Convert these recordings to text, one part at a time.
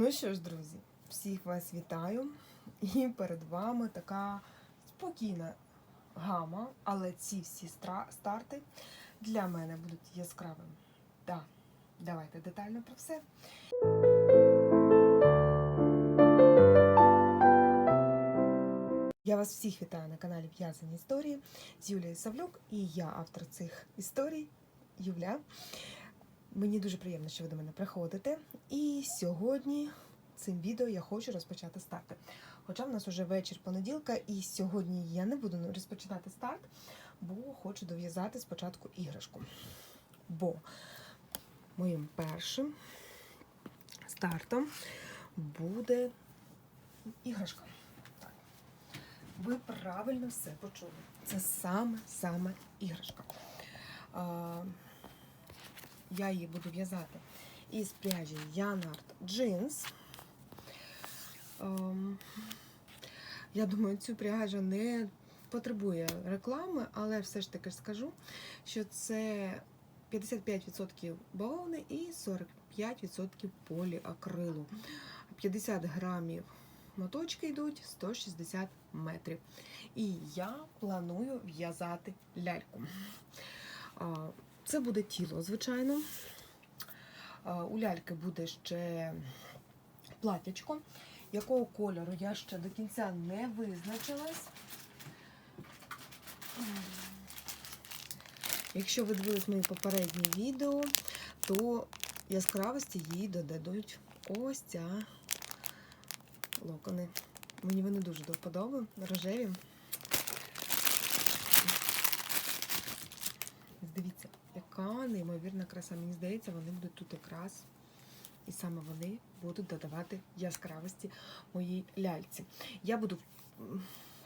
Ну що ж, друзі, всіх вас вітаю. І перед вами така спокійна гама, але ці всі старти для мене будуть яскравими. Так, давайте детально про все. Я вас всіх вітаю на каналі В'язані історії з Юлією Савлюк, і я автор цих історій Юля. Мені дуже приємно, що ви до мене приходите. І сьогодні цим відео я хочу розпочати старти. Хоча в нас уже вечір понеділка, і сьогодні я не буду розпочинати старт, бо хочу дов'язати спочатку іграшку. Бо моїм першим стартом буде іграшка. Ви правильно все почули. Це саме-саме іграшка. Я її буду в'язати із пряжі Янард Jeans. Ем, я думаю, цю пряжу не потребує реклами, але все ж таки скажу, що це 55% бавовни і 45% поліакрилу. 50 грамів моточки йдуть 160 метрів. І я планую в'язати ляльку. Це буде тіло, звичайно. У ляльки буде ще платячко. Якого кольору я ще до кінця не визначилась. Якщо ви дивились мої попередні відео, то яскравості їй додадуть ось ця локони. Мені вони дуже до вподоби, рожеві. Яка неймовірна краса. Мені здається, вони будуть тут якраз. І саме вони будуть додавати яскравості моїй ляльці. Я буду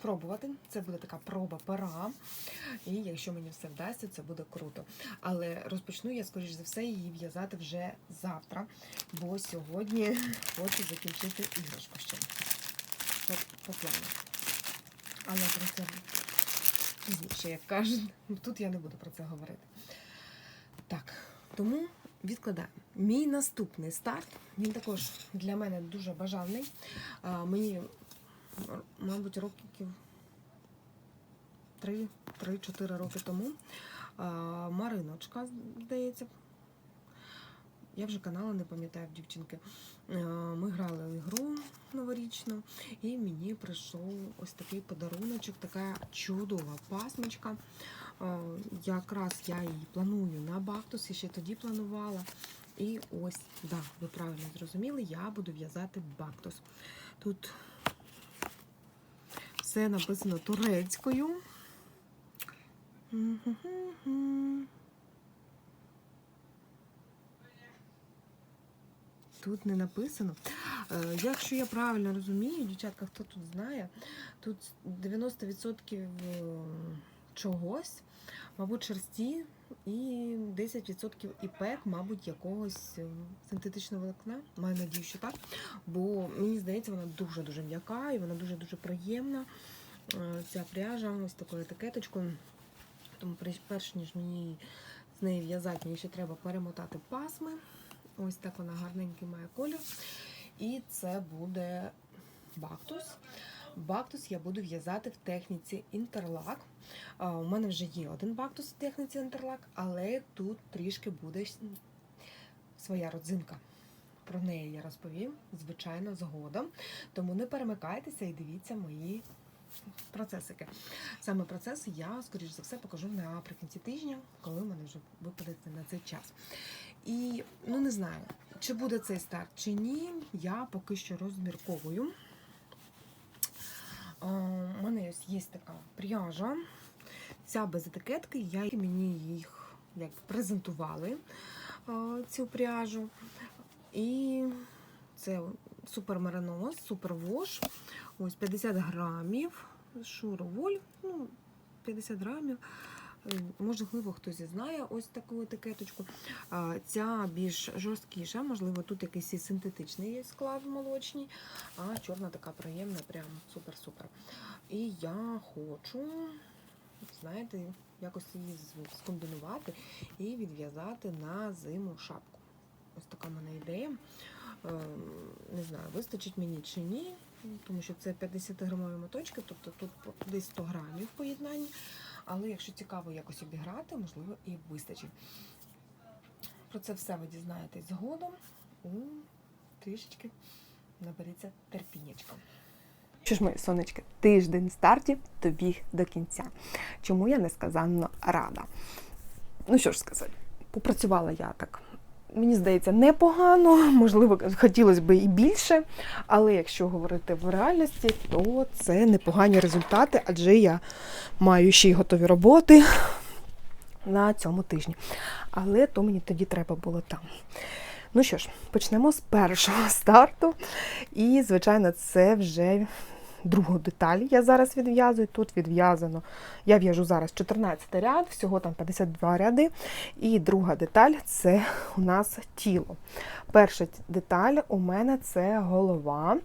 пробувати. Це буде така проба пера. І якщо мені все вдасться, це буде круто. Але розпочну я, скоріш за все, її в'язати вже завтра, бо сьогодні хочу закінчити іграшку ще. По, плану. Але про це пізніше, як кажуть. Тут я не буду про це говорити. Так, тому відкладаємо. Мій наступний старт, він також для мене дуже бажаний. А, Мені, мабуть, років 3-4 роки тому а, Мариночка, здається, я вже канали не пам'ятаю дівчинки. Ми грали в ігру новорічну, і мені прийшов ось такий подаруночок, така чудова пасмочка. Е, Якраз я її планую на Бактус, і ще тоді планувала. І ось, да, ви правильно зрозуміли, я буду в'язати Бактус. Тут все написано турецькою. Тут не написано. Е, Якщо я правильно розумію, дівчатка, хто тут знає, тут 90% чогось, мабуть, шерсті і 10% іпек, мабуть, якогось е, синтетичного волокна. Маю надію, що так. Бо мені здається, вона дуже-дуже м'яка і вона дуже-дуже приємна. Е, Ця пряжа ось такою етикеточкою. Тому перш ніж мені з неї в'язати, мені ще треба перемотати пасми. Ось так вона гарненький має колір. І це буде бактус. Бактус я буду в'язати в техніці інтерлак. У мене вже є один бактус в техніці інтерлак, але тут трішки буде своя родзинка. Про неї я розповім, звичайно, згодом. Тому не перемикайтеся і дивіться мої процесики. Саме процес я, скоріш за все, покажу наприкінці тижня, коли в мене вже випаде на цей час. І ну не знаю, чи буде цей старт, чи ні, я поки що розмірковую. А, У мене ось є така пряжа. Ця без етикетки, я мені їх як презентували цю пряжу. І це супер Маринос, супер вош. Ось 50 грамів. Шуроволь, ну, 50 грамів. Можливо, хтось і знає ось таку етикеточку. Ця більш жорсткіша, можливо, тут якийсь і синтетичний є склад молочний, а чорна така приємна, прям супер-супер. І я хочу, знаєте, якось її скомбінувати і відв'язати на зиму шапку. Ось така в мене ідея. Ем, не знаю, вистачить мені чи ні, тому що це 50 грамові моточки, тобто тут десь 100 грамів в поєднанні. Але якщо цікаво якось обіграти, можливо, і вистачить. Про це все ви дізнаєтесь згодом. У трішечки наберіться терпіннячка. Що ж, мої сонечки, тиждень стартів добіг до кінця. Чому я несказанно рада? Ну що ж сказати, попрацювала я так. Мені здається, непогано, можливо, хотілося б і більше, але якщо говорити в реальності, то це непогані результати, адже я маю ще й готові роботи на цьому тижні. Але то мені тоді треба було там. Ну що ж, почнемо з першого старту. І, звичайно, це вже другу деталь я зараз відв'язую. Тут відв'язано, я в'яжу зараз 14 ряд, всього там 52 ряди. І друга деталь це у нас тіло. Перша деталь у мене це голова,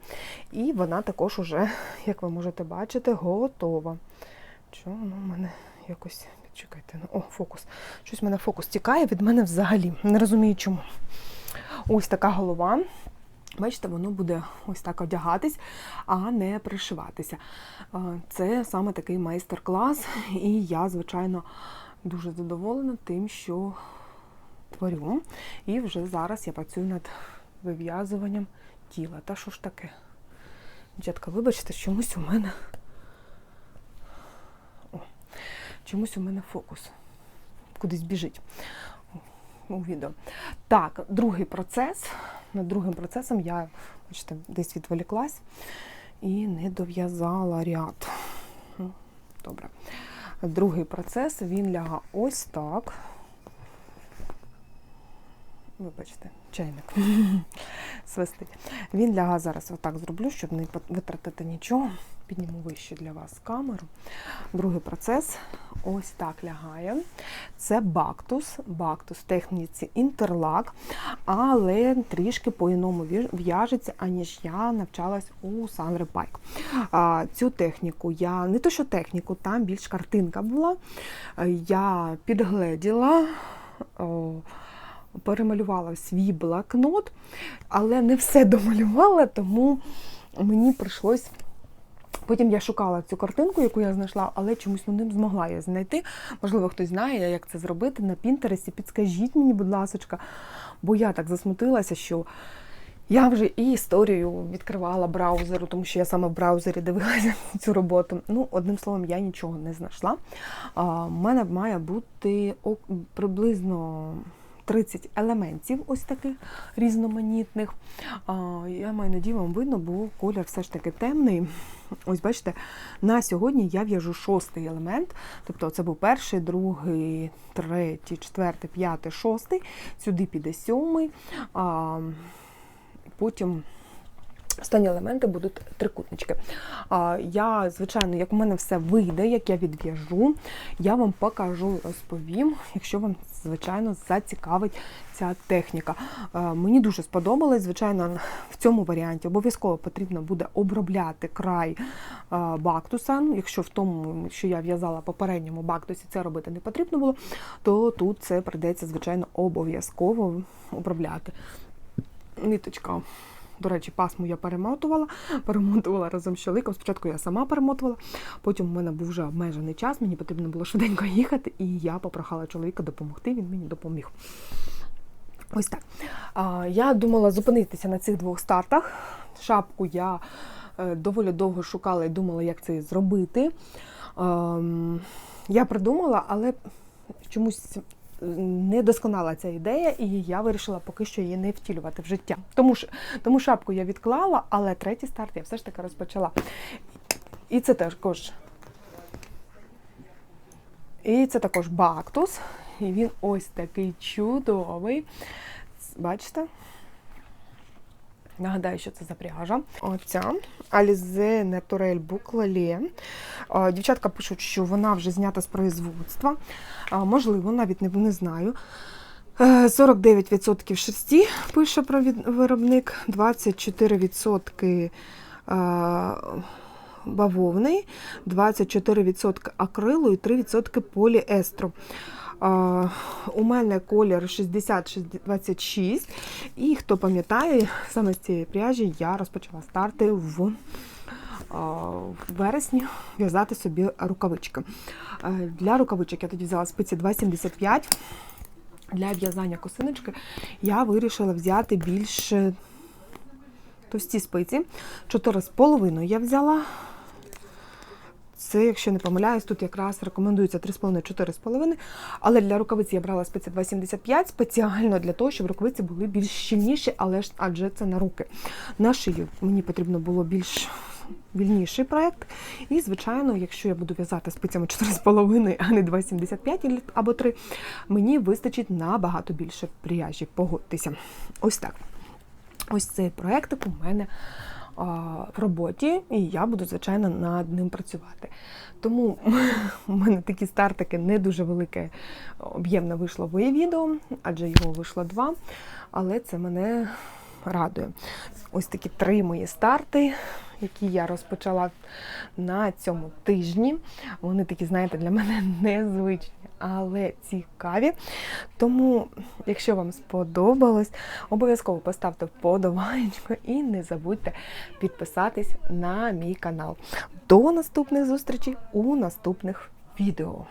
і вона також уже, як ви можете бачити, готова. Чого воно в мене якось. Чекайте, ну, о, фокус. Щось в мене фокус тікає від мене взагалі. Не розумію чому. Ось така голова. Бачите, воно буде ось так одягатись, а не пришиватися. Це саме такий майстер-клас, і я, звичайно, дуже задоволена тим, що творю. І вже зараз я працюю над вив'язуванням тіла. Та що ж таке? Дівчатка, вибачте, чомусь у мене. О, чомусь у мене фокус. Кудись біжить у відео. Так, другий процес. Над другим процесом я, бачите, десь відволіклась і не дов'язала ряд. Добре. Другий процес він ляга ось так. Вибачте, чайник свистить. Він ляга зараз отак зроблю, щоб не витратити нічого. Підніму вище для вас камеру. Другий процес ось так лягає. Це бактус, бактус в техніці інтерлак, але трішки по-іному в'яжеться, аніж я навчалась у Санри Пайк. Цю техніку я не то, що техніку, там більш картинка була. Я підгледіла. Перемалювала свій блокнот, але не все домалювала, тому мені прийшлось. Потім я шукала цю картинку, яку я знайшла, але чомусь ну, не змогла її знайти. Можливо, хтось знає, як це зробити на Пінтересті. Підскажіть мені, будь ласка, бо я так засмутилася, що я вже і історію відкривала браузеру, тому що я саме в браузері дивилася цю роботу. Ну, одним словом, я нічого не знайшла. У мене має бути приблизно. 30 елементів ось таких різноманітних. Я маю надію, вам видно, бо колір все ж таки темний. Ось бачите, на сьогодні я в'яжу шостий елемент. Тобто це був перший, другий, третій, четвертий, п'ятий, шостий. Сюди піде сьомий. Потім Останні елементи будуть трикутнички. Я, звичайно, як у мене все вийде, як я відв'яжу, я вам покажу, і розповім, якщо вам, звичайно, зацікавить ця техніка. Мені дуже сподобалось, звичайно, в цьому варіанті обов'язково потрібно буде обробляти край бактуса. Якщо в тому, що я в'язала попередньому бактусі, це робити не потрібно було, то тут це прийдеться, звичайно, обов'язково обробляти. Ниточка. До речі, пасму я перемотувала, перемотувала разом з чоловіком. Спочатку я сама перемотувала, потім у мене був вже обмежений час, мені потрібно було швиденько їхати, і я попрохала чоловіка допомогти, він мені допоміг. Ось так. Я думала зупинитися на цих двох стартах. Шапку я е, доволі довго шукала і думала, як це зробити. Ем, я придумала, але чомусь не досконала ця ідея, і я вирішила поки що її не втілювати в життя. Тому тому шапку я відклала, але третій старт я все ж таки розпочала. І це також і це також бактус. І він ось такий чудовий. Бачите? Нагадаю, що це за пряжа. Оця Alize Naturel Boucle. Дівчатка пишуть, що вона вже знята з производства. Можливо, навіть не, не знаю. 49% шерсті пише про виробник, 24% бавовни, 24% акрилу і 3% поліестру. У мене колір 60-26. І хто пам'ятає, саме з цієї пряжі я розпочала старти в, в вересні в'язати собі рукавички. Е, Для рукавичок я тоді взяла спиці 2,75. Для в'язання косиночки я вирішила взяти більш е, товсті спиці. 4,5 я взяла. Це, якщо не помиляюсь, тут якраз рекомендується 3,5-4,5. Але для рукавиці я брала спиці 2,75 спеціально для того, щоб рукавиці були більш щільніші, але ж адже це на руки. На шию мені потрібно було більш вільніший проєкт. І, звичайно, якщо я буду в'язати спицями 4,5, а не 2,75 або 3, мені вистачить набагато більше пряжі. Погодьтеся. Ось так. Ось цей проєктик у мене в роботі, і я буду, звичайно, над ним працювати. Тому у мене такі стартики не дуже велике об'ємне вийшло в відео, адже його вийшло два. Але це мене радує. Ось такі три мої старти, які я розпочала на цьому тижні. Вони такі, знаєте, для мене незвичні, але цікаві. Тому, якщо вам сподобалось, обов'язково поставте вподобайку і не забудьте підписатись на мій канал. До наступних зустрічей у наступних відео.